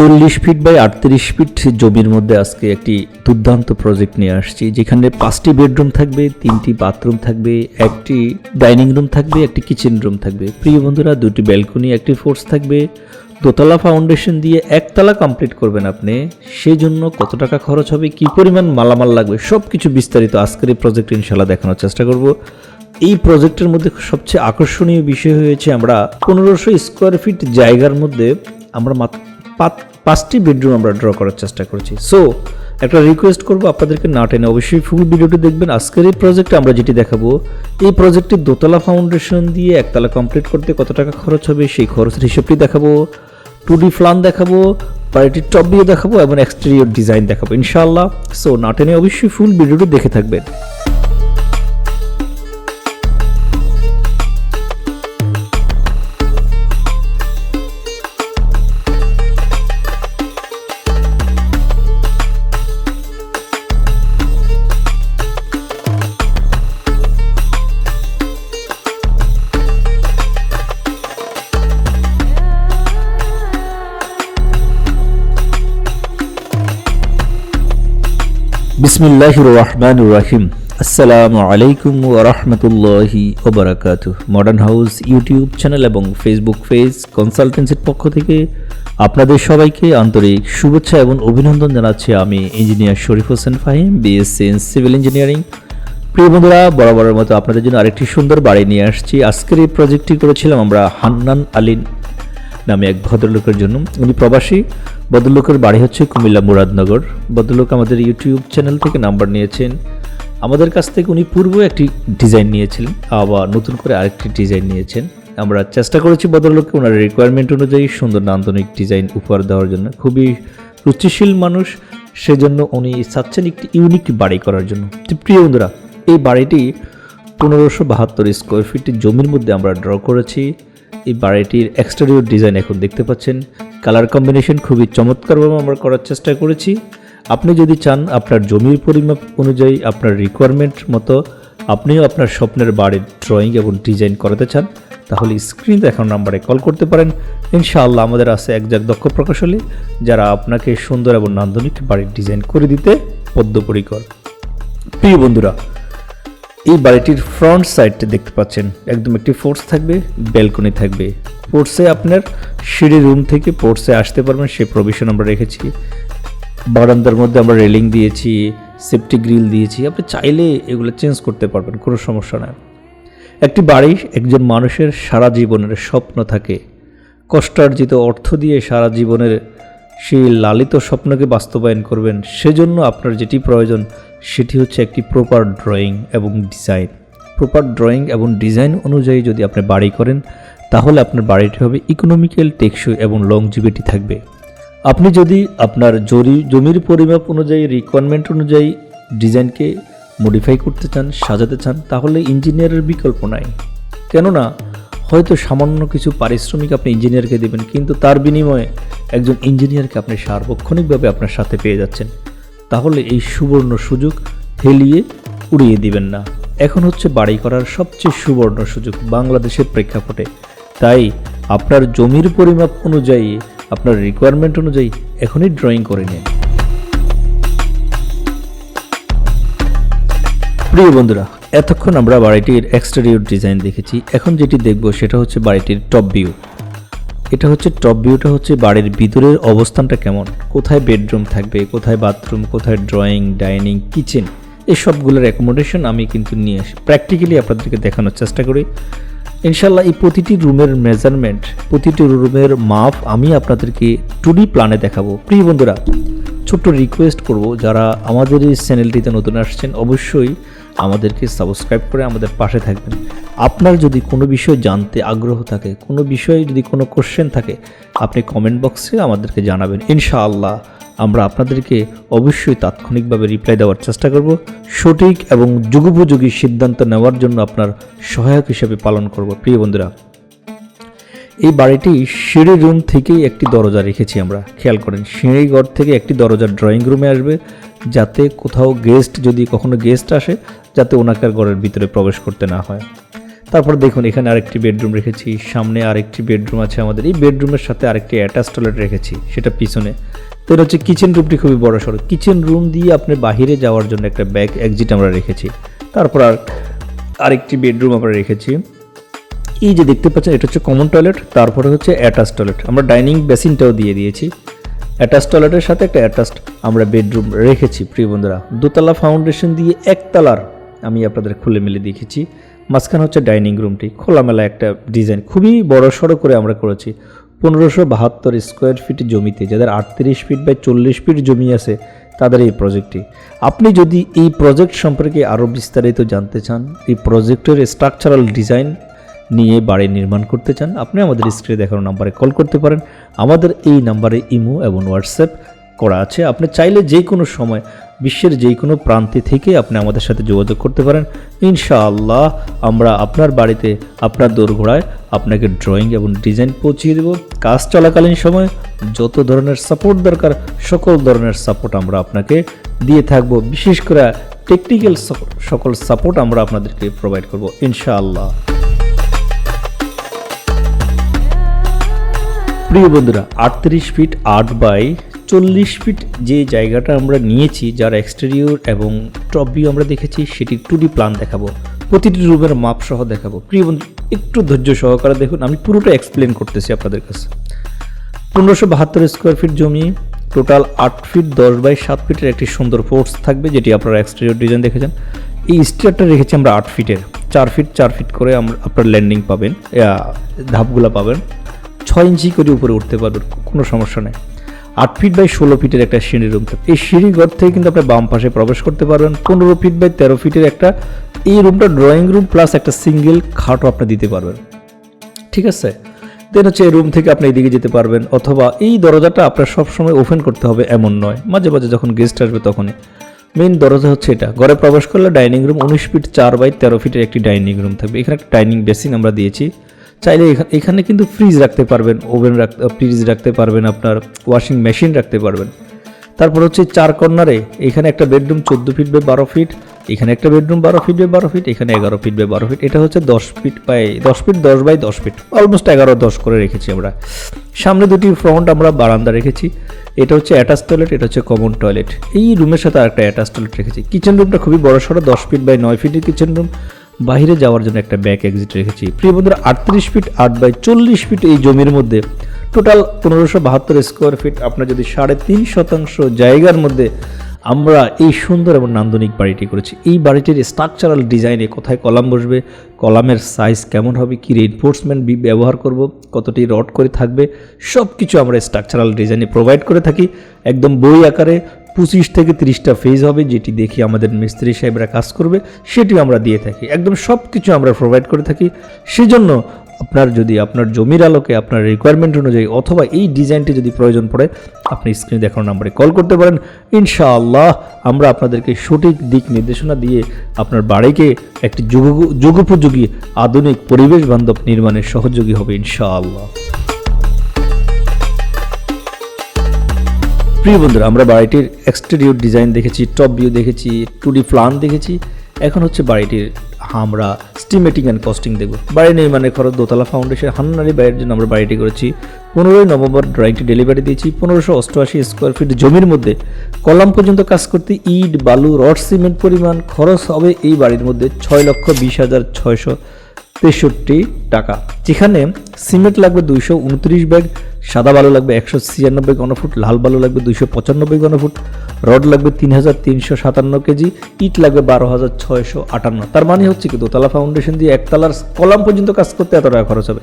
চল্লিশ feet by আটত্রিশ fit জমির মধ্যে আজকে একটি দুর্দান্ত প্রজেক্ট নিয়ে আসছি। যেখানে পাঁচটি বেডরুম থাকবে, তিনটি বাথরুম থাকবে, একটি ডাইনিং রুম থাকবে, একটি কিচেন রুম থাকবে। প্রিয় বন্ধুরা, দুটি ব্যালকনি একটি ফোর্স থাকবে। দোতলা ফাউন্ডেশন দিয়ে একতলা কমপ্লিট করবেন আপনি। সেই জন্য কত টাকা খরচ হবে, কি পরিমাণ মালামাল লাগবে সব কিছু বিস্তারিত আজকের এই প্রজেক্ট ইনশাল্লাহ দেখানোর চেষ্টা করব। এই প্রজেক্টের মধ্যে সবচেয়ে আকর্ষণীয় বিষয় হয়েছে, আমরা পনেরোশো স্কোয়ার ফিট জায়গার মধ্যে আমরা মাত্র পাঁচটি বেডরুম আমরা ড্র করার চেষ্টা করেছি। সো একটা রিকোয়েস্ট করব আপনাদেরকে না টেনে, অবশ্যই ফুল ভিডিওটি দেখবেন। আজকের এই প্রজেক্টে আমরা যেটি দেখাবো, এই প্রজেক্টটি দোতলা ফাউন্ডেশন দিয়ে একতলা কমপ্লিট করতে কত টাকা খরচ হবে, সেই খরচের হিসেবটি দেখাবো। টু ডি প্ল্যান দেখাবো বাড়িটির টপ ভিউ দেখাবো এবং এক্সটেরিয়র ডিজাইন দেখাবো, ইনশাআল্লাহ। সো না টেনে অবশ্যই ফুল ভিডিওটি দেখে থাকবেন। বিসমিল্লাহ রহমান রাহিম আসসালামু আলাইকুম ওরহমতুল্লাহি ওবরাকাত মডার্ন হাউস ইউটিউব চ্যানেল এবং ফেসবুক পেজ কনসালটেন্সির পক্ষ থেকে আপনাদের সবাইকে আন্তরিক শুভেচ্ছা এবং অভিনন্দন জানাচ্ছি আমি engineer Sharif Hossain Fahim BSc in civil engineering প্রিয় বন্ধুরা, বরাবরের মতো আপনাদের জন্য আরেকটি সুন্দর বাড়ি নিয়ে আসছি। আজকের এই প্রজেক্টটি করেছিলাম আমরা হান্নান আলীন নামে এক ভদ্রলোকের জন্য। উনি প্রবাসী। ভদ্রলোকের বাড়ি হচ্ছে কুমিল্লা মুরাদনগর। ভদ্রলোক আমাদের ইউটিউব চ্যানেল থেকে নাম্বার নিয়েছেন। আমাদের কাছ থেকে উনি পূর্বে একটি ডিজাইন নিয়েছিলেন, আবার নতুন করে আরেকটি ডিজাইন নিয়েছেন। আমরা চেষ্টা করেছি ভদ্রলোককে ওনার রিকোয়ারমেন্ট অনুযায়ী সুন্দর নান্দনিক ডিজাইন উপহার দেওয়ার জন্য। খুবই রুচিশীল মানুষ, সেজন্য উনি চাচ্ছেন একটি ইউনিক বাড়ি করার জন্য। প্রিয় বন্ধুরা, এই বাড়িটি পনেরোশো বাহাত্তর স্কোয়ার ফিট জমির মধ্যে আমরা ড্র করেছি। এই বাড়িটির এক্সটেরিয়র ডিজাইন এখন দেখতে পাচ্ছেন। কালার কম্বিনেশন খুবই চমৎকারভাবে আমরা করার চেষ্টা করেছি। আপনি যদি চান আপনার জমির পরিমাপ অনুযায়ী আপনার রিকোয়ারমেন্ট মতো আপনিও আপনার স্বপ্নের বাড়ির ড্রয়িং এবং ডিজাইন করাতে চান, তাহলে স্ক্রিন দেখানো নাম্বারে কল করতে পারেন। ইনশাআল্লাহ আমাদের আছে একজাক দক্ষ প্রকৌশলী, যারা আপনাকে সুন্দর এবং নান্দনিক বাড়ির ডিজাইন করে দিতে বদ্ধপরিকর। প্রিয় বন্ধুরা এই বাড়িটির ফ্রন্ট সাইডটা দেখতে পাচ্ছেন, একদম একটি ফোর্স থাকবে ব্যালকনি থাকবে। ফোর্সে আপনার সিঁড়ি রুম থেকে ফোর্সে আসতে পারবেন সে প্রভিশন আমরা রেখেছি। বারান্দার মধ্যে আমরা রেলিং দিয়েছি সেফটি গ্রিল দিয়েছি, আপনি চাইলে এগুলো চেঞ্জ করতে পারবেন, কোনো সমস্যা নাই। একটি বাড়ি একজন মানুষের সারা জীবনের স্বপ্ন থাকে। কষ্টার্জিত অর্থ দিয়ে সারা জীবনের সেই লালিত স্বপ্নকে বাস্তবায়ন করবেন। সেজন্য আপনার যেটি প্রয়োজন, সেটি হচ্ছে একটি প্রপার ড্রয়িং এবং ডিজাইন প্রপার ড্রয়িং এবং ডিজাইন অনুযায়ী যদি আপনি বাড়ি করেন, তাহলে আপনার বাড়িটি হবে ইকোনমিক্যাল টেকসই এবং লংজিভিটি থাকবে। আপনি যদি আপনার জরি, জমির পরিমাপ অনুযায়ী রিকোয়ারমেন্ট অনুযায়ী ডিজাইনকে মডিফাই করতে চান, সাজাতে চান, তাহলে ইঞ্জিনিয়ারের বিকল্প নাই। কেননা হয়তো সামান্য কিছু পারিশ্রমিক আপনি ইঞ্জিনিয়ারকে দেবেন, কিন্তু তার বিনিময়ে একজন ইঞ্জিনিয়ারকে আপনি সার্বক্ষণিকভাবে আপনার সাথে পেয়ে যাচ্ছেন। তাহলে এই সুবর্ণ সুযোগ হেলিয়ে উড়িয়ে দিবেন না। এখন হচ্ছে বাড়ি করার সবচেয়ে সুবর্ণ সুযোগ বাংলাদেশের প্রেক্ষাপটে। তাই আপনার জমির পরিমাপ অনুযায়ী, আপনার রিকোয়ারমেন্ট অনুযায়ী এখনই ড্রয়িং করে নিন। প্রিয় বন্ধুরা এতক্ষণ আমরা বাড়িটির এক্সটেরিয়র ডিজাইন দেখেছি। এখন যেটি দেখব সেটা হচ্ছে বাড়িটির টপ ভিউ এটা হচ্ছে টপ ভিউটা হচ্ছে বাড়ির ভিতরের অবস্থানটা কেমন? কোথায় বেডরুম থাকবে? কোথায় বাথরুম কোথায় ড্রয়িং ডাইনিং কিচেন এই সবগুলোর অ্যাকোমোডেশন আমি কিন্তু নিয়ে আসি। প্র্যাকটিক্যালি আপনাদেরকে দেখানোর চেষ্টা করি। ইনশাল্লাহ এই প্রতিটি রুমের মেজারমেন্ট প্রতিটি রুমের মাপ আমি আপনাদেরকে টুডি প্ল্যানে দেখাবো। প্রিয় বন্ধুরা, ছোট্ট রিকোয়েস্ট করব, যারা আমাদের এই চ্যানেলটিতে নতুন আসছেন, অবশ্যই আমাদেরকে সাবস্ক্রাইব করে আমাদের পাশে থাকবেন। আপনার যদি কোনো বিষয় জানতে আগ্রহ থাকে, কোনো বিষয়ে যদি কোনো কোশ্চেন থাকে, আপনি কমেন্ট বক্সে আমাদেরকে জানাবেন। ইনশাআল্লাহ আমরা আপনাদেরকে অবশ্যই তাৎক্ষণিকভাবে রিপ্লাই দেওয়ার চেষ্টা করব। সঠিক এবং যুগোপযোগী সিদ্ধান্ত নেওয়ার জন্য আপনার সহায়ক হিসেবে পালন করব। প্রিয় বন্ধুরা, এই বাড়িটি সিঁড়ি রুম থেকেই একটি দরজা রেখেছি আমরা। খেয়াল করেন সিঁড়ি ঘর থেকে একটি দরজা ড্রয়িং রুমে আসবে। যাতে কোথাও গেস্ট যদি কখনো গেস্ট আসে, যাতে ওনাকার ঘরের ভিতরে প্রবেশ করতে না হয়। তারপর দেখুন, এখানে আরেকটি বেডরুম রেখেছি, সামনে আরেকটি বেডরুম আছে আমাদের। এই বেডরুমের সাথে আরেকটি অ্যাটাচ টয়লেট রেখেছি, সেটা পিছনে। তো এটা হচ্ছে কিচেন রুমটি খুবই বড় সড়ো। কিচেন রুম দিয়ে আপনি বাহিরে যাওয়ার জন্য একটা ব্যাক এক্সিট আমরা রেখেছি। তারপর আর আরেকটি বেডরুম আমরা রেখেছি। এই যে দেখতে পাচ্ছেন, এটা হচ্ছে কমন টয়লেট তারপরে হচ্ছে অ্যাটাচ টয়লেট আমরা ডাইনিং বেসিনটাও দিয়ে দিয়েছি। অ্যাটাচ টয়লেটের সাথে একটা অ্যাটাচড আমরা বেডরুম রেখেছি, প্রিয় বন্ধুরা। দোতলা ফাউন্ডেশন দিয়ে একতলার আমি আপনাদের খুলে মেলে দেখেছি। মাঝখানে হচ্ছে ডাইনিং রুমটি খোলামেলা একটা ডিজাইন খুবই বড় সড়ো করে আমরা করেছি। পনেরোশো বাহাত্তর স্কোয়ার ফিট জমিতে, যাদের আটত্রিশ ফিট বাই চল্লিশ ফিট জমি আছে, তাদের এই প্রজেক্টটি আপনি যদি এই প্রজেক্ট সম্পর্কে আরও বিস্তারিত জানতে চান, এই প্রজেক্টের স্ট্রাকচারাল ডিজাইন নিয়ে বাড়ি নির্মাণ করতে চান, আপনি আমাদের স্ক্রিনে দেখানো নাম্বারে কল করতে পারেন। আমাদের এই নাম্বারে ইমো এবং হোয়াটসঅ্যাপ করা আছে। আপনি চাইলে যে কোনো সময় বিশ্বের যে কোনো প্রান্তে থেকে আপনি আমাদের সাথে যোগাযোগ করতে পারেন। ইনশাআল্লাহ আমরা আপনার বাড়িতে, আপনার দোরগোড়ায় আপনাকে ড্রয়িং এবং ডিজাইন পৌঁছিয়ে দেব। কাজ চলাকালীন সময় যত ধরনের সাপোর্ট দরকার, সকল ধরনের সাপোর্ট আমরা আপনাকে দিয়ে থাকব। বিশেষ করে টেকনিক্যাল সকল সাপোর্ট আমরা আপনাদেরকে প্রোভাইড করব। ইনশাআল্লাহ। প্রিয় বন্ধুরা, আটত্রিশ ফিট আট বাই চল্লিশ ফিট যে জায়গাটা আমরা নিয়েছি, যার এক্সটেরিয়র এবং টপ ভিউ আমরা দেখেছি, সেটি টু ডি প্ল্যান দেখাবো। প্রতিটি রুমের মাপ সহ দেখাবো। প্রিয় বন্ধু একটু ধৈর্য সহকারে দেখুন, আমি পুরোটা এক্সপ্লেন করতেছি আপনাদের কাছে। পনেরোশো বাহাত্তর স্কোয়ার ফিট জমি টোটাল আট ফিট দশ বাই সাত ফিটের একটি সুন্দর ফোর্স থাকবে, যেটি আপনারা এক্সটেরিয়র ডিজাইন দেখেছেন। এই স্টিয়ারটা রেখেছি আমরা আট ফিটের চার ফিট চার ফিট করে আমরা আপনার ল্যান্ডিং পাবেন ধাপগুলা পাবেন। ছয় ইঞ্চি করে উপরে উঠতে পারবেন কোনো সমস্যা নেই। আট ফিট বাই ষোলো ফিটের একটা সিঁড়ি রুম থাকবে। এই সিঁড়ি ঘর থেকে কিন্তু আপনি বাম পাশে প্রবেশ করতে পারবেন। পনেরো ফিট বাই তেরো ফিটের একটা, এই রুমটা ড্রয়িং রুম প্লাস একটা সিঙ্গেল খাটও আপনি দিতে পারবেন। ঠিক আছে? দেন হচ্ছে এই রুম থেকে আপনি এদিকে যেতে পারবেন, অথবা এই দরজাটা আপনার সবসময় ওপেন করতে হবে এমন নয়। মাঝে মাঝে যখন গেস্ট আসবে তখনই। মেন দরজা হচ্ছে এটা। ঘরে প্রবেশ করলে ডাইনিং রুম উনিশ ফিট চার বাই তেরো ফিটের একটি ডাইনিং রুম থাকবে। এখানে একটা ডাইনিং বেসিন আমরা দিয়েছি। চাইলে এখা- এখানে কিন্তু ফ্রিজ রাখতে পারবেন ওভেন রাখতে ফ্রিজ রাখতে পারবেন আপনার ওয়াশিং মেশিন রাখতে পারবেন। তারপর হচ্ছে চার কর্নারে এখানে একটা বেডরুম চোদ্দ ফিট বাই বারো ফিট এখানে একটা বেডরুম বারো ফিট বাই বারো ফিট এখানে এগারো ফিট বাই বারো ফিট এটা হচ্ছে দশ ফিট বাই দশ ফিট দশ বাই দশ ফিট অলমোস্ট এগারো দশ করে রেখেছি আমরা। সামনে দুটি ফ্রন্ট আমরা বারান্দা রেখেছি, এটা হচ্ছে অ্যাটাচ টয়লেট এটা হচ্ছে কমন টয়লেট এই রুমের সাথে আরেকটা অ্যাটাচ টয়লেট রেখেছি। কিচেন রুমটা খুবই বড় সড়ো দশ ফিট বাই নয় ফিটের কিচেন রুম বাইরে যাওয়ার জন্য একটা ব্যাক এক্সিট রেখেছি। প্রিয় বন্ধুরা, আটত্রিশ ফিট আট বাই চল্লিশ ফিট এই জমির মধ্যে। টোটাল পনেরোশো বাহাত্তর স্কোয়ার ফিট আপনার যদি সাড়ে তিন শতাংশ জায়গার মধ্যে আমরা এই সুন্দর এবং নান্দনিক বাড়িটি করেছি। এই বাড়িটির স্ট্রাকচারাল ডিজাইনে কোথায় কলাম বসবে, কলামের সাইজ কেমন হবে, কি রেনফোর্সমেন্ট ব্যবহার করব, কতটি রড করে থাকবে সব কিছু আমরা স্ট্রাকচারাল ডিজাইনে প্রোভাইড করে থাকি। একদম বই আকারে পঁচিশ থেকে তিরিশটা ফেজ হবে, যেটি দেখি আমাদের মিস্ত্রি সাহেবরা কাজ করবে সেটিও আমরা দিয়ে থাকি। একদম সব কিছু আমরা প্রোভাইড করে থাকি। সেজন্য আপনার যদি আপনার জমির আলোকে আপনার রিকোয়ারমেন্ট অনুযায়ী অথবা এই ডিজাইনটি যদি প্রয়োজন পড়ে, আপনি স্ক্রিনে দেখানো নাম্বারে কল করতে পারেন। ইনশাআল্লাহ আমরা আপনাদেরকে সঠিক দিক নির্দেশনা দিয়ে আপনার বাড়িকে একটি যুগ যুগোপযোগী আধুনিক পরিবেশ বান্ধব নির্মাণে সহযোগী হবে ইনশাআল্লাহ। প্রিয় বন্ধুরা, আমরা বাড়িটির এক্সটেরিয়র ডিজাইন দেখেছি টপ ভিউ দেখেছি টু ডি প্ল্যান দেখেছি। এখন হচ্ছে বাড়িটির আমরা স্টিমেটিং অ্যান্ড কস্টিং দেখব। বাড়ি নির্মাণের খরচ, দোতলা ফাউন্ডেশন হান্নারি বাড়ির জন্য আমরা বাড়িটি করেছি। পনেরোই নভেম্বর ড্রয়িংটি ডেলিভারি দিয়েছি। পনেরোশো অষ্টআশি স্কোয়ার ফিট জমির মধ্যে। কলাম পর্যন্ত কাজ করতে ইট, বালু, রড, সিমেন্ট পরিমাণ খরচ হবে এই বাড়ির মধ্যে ছয় লক্ষ বিশ হাজার ছয়শো তেষট্টি টাকা। যেখানে সিমেন্ট লাগবে দুইশো উনত্রিশ ব্যাগ সাদা বালু লাগবে একশো ছিয়ানব্বই ঘনফুট, লাল বালু লাগবে দুইশো পঁচানব্বই ঘনফুট, রড লাগবে তিন হাজার তিনশো সাতান্ন কেজি, ইট লাগবে বারো হাজার ছয়শো আটান্ন। তার মানে হচ্ছে কি, দোতলা ফাউন্ডেশন দিয়ে একতলার কলাম পর্যন্ত কাজ করতে এত টাকা খরচ হবে।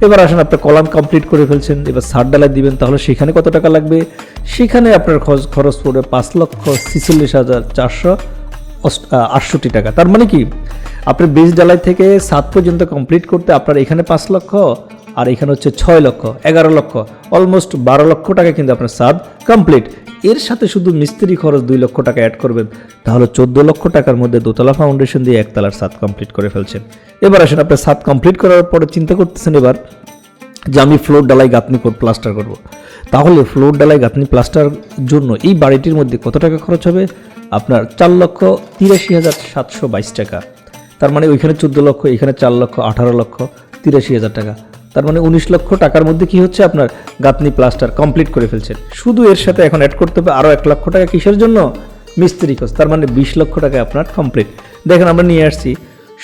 এবার আসেন আপনার কলাম কমপ্লিট করে ফেলছেন, এবার সার ডালাই দিবেন, তাহলে সেখানে কত টাকা লাগবে? সেখানে আপনার খরচ- খরচ পড়বে পাঁচ লক্ষ ছিচল্লিশ হাজার চারশো আটষট্টি টাকা। তার মানে কি আপনার বেজ ডালাই থেকে সাত পর্যন্ত কমপ্লিট করতে আপনার এখানে পাঁচ লক্ষ আর এখানে হচ্ছে ছয় লক্ষ, এগারো লক্ষ অলমোস্ট বারো লক্ষ টাকা কিন্তু আপনার সাদ কমপ্লিট এর সাথে শুধু মিস্ত্রি খরচ দুই লক্ষ টাকা অ্যাড করবেন, তাহলে চোদ্দ লক্ষ টাকার মধ্যে দোতলা ফাউন্ডেশন দিয়ে একতলার সাত কমপ্লিট করে ফেলছেন। এবার আসেন আপনার সাত কমপ্লিট করার পরে চিন্তা করতেছেন এবার যে আমি ফ্লোর ডালাই গাঁথনি প্লাস্টার করব। তাহলে ফ্লোর ডালাই গাঁথনি প্লাস্টার জন্য এই বাড়িটির মধ্যে কত টাকা খরচ হবে? আপনার চার লক্ষ তিরাশি হাজার সাতশো বাইশ টাকা। তার মানে ওইখানে চোদ্দ লক্ষ, এখানে চার লক্ষ, আঠারো লক্ষ, তিরাশি হাজার টাকা। তার মানে উনিশ লক্ষ টাকার মধ্যে কি হচ্ছে? আপনার গাঁথনি প্লাস্টার কমপ্লিট করে ফেলছেন। শুধু এর সাথে এখন অ্যাড করতে হবে আরও এক লক্ষ টাকা কিসের জন্য? মিস্ত্রি খোঁজ তার মানে বিশ লক্ষ টাকা আপনার কমপ্লিট দেখেন আমরা নিয়ে আসছি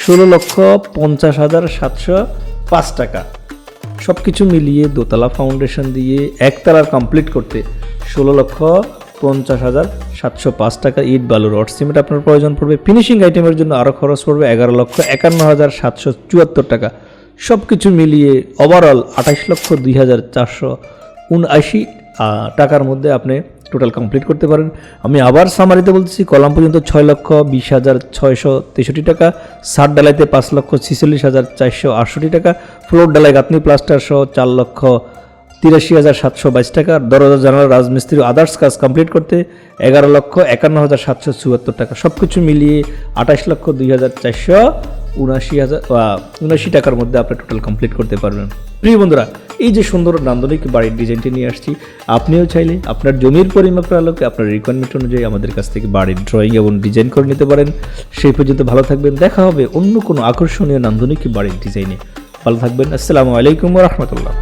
ষোলো লক্ষ পঞ্চাশ হাজার সাতশো পাঁচ টাকা। সব কিছু মিলিয়ে দোতলা ফাউন্ডেশন দিয়ে একতলার কমপ্লিট করতে ষোলো লক্ষ পঞ্চাশ হাজার সাতশো পাঁচ টাকা ইট, বালু, রড, সিমেন্ট আপনার প্রয়োজন পড়বে। ফিনিশিং আইটেমের জন্য আরও খরচ পড়বে এগারো লক্ষ একান্ন হাজার সাতশো চুয়াত্তর টাকা। সব কিছু মিলিয়ে ওভারঅল আঠাশ লক্ষ দুই হাজার চারশো উনআশি টাকার মধ্যে আপনি টোটাল কমপ্লিট করতে পারেন। আমি আবার সামারিতে বলতেছি, কলাম পর্যন্ত ছয় লক্ষ বিশ হাজার ছয়শো তেষট্টি টাকা, সার ডালাইতে পাঁচ লক্ষ ছিচল্লিশ হাজার চারশো আটষট্টি টাকা ফ্লোর ডালাই গাঁথনি প্লাস্টার সহ চার লক্ষ তিরাশি হাজার সাতশো বাইশ টাকা দরজা, জানালা, রাজমিস্ত্রি আদার্স কাজ কমপ্লিট করতে এগারো লক্ষ একান্ন হাজার সাতশো চুয়াত্তর টাকা। সব কিছু মিলিয়ে আঠাশ লক্ষ দুই হাজার চারশো উনাশি হাজার উনাশি টাকার মধ্যে আপনি টোটাল কমপ্লিট করতে পারবেন। প্রিয় বন্ধুরা, এই যে সুন্দর নান্দনিক বাড়ির ডিজাইনটি নিয়ে আসছি, আপনিও চাইলে আপনার জমির পরিমাপের আলোকে আপনার রিকোয়ারমেন্ট অনুযায়ী আমাদের কাছ থেকে বাড়ির ড্রয়িং এবং ডিজাইন করে নিতে পারেন। সেই পর্যন্ত ভালো থাকবেন, দেখা হবে অন্য কোনো আকর্ষণীয় নান্দনিক বাড়ির ডিজাইনে ভালো থাকবেন, আসসালামু আলাইকুম রহমতুল্লাহ।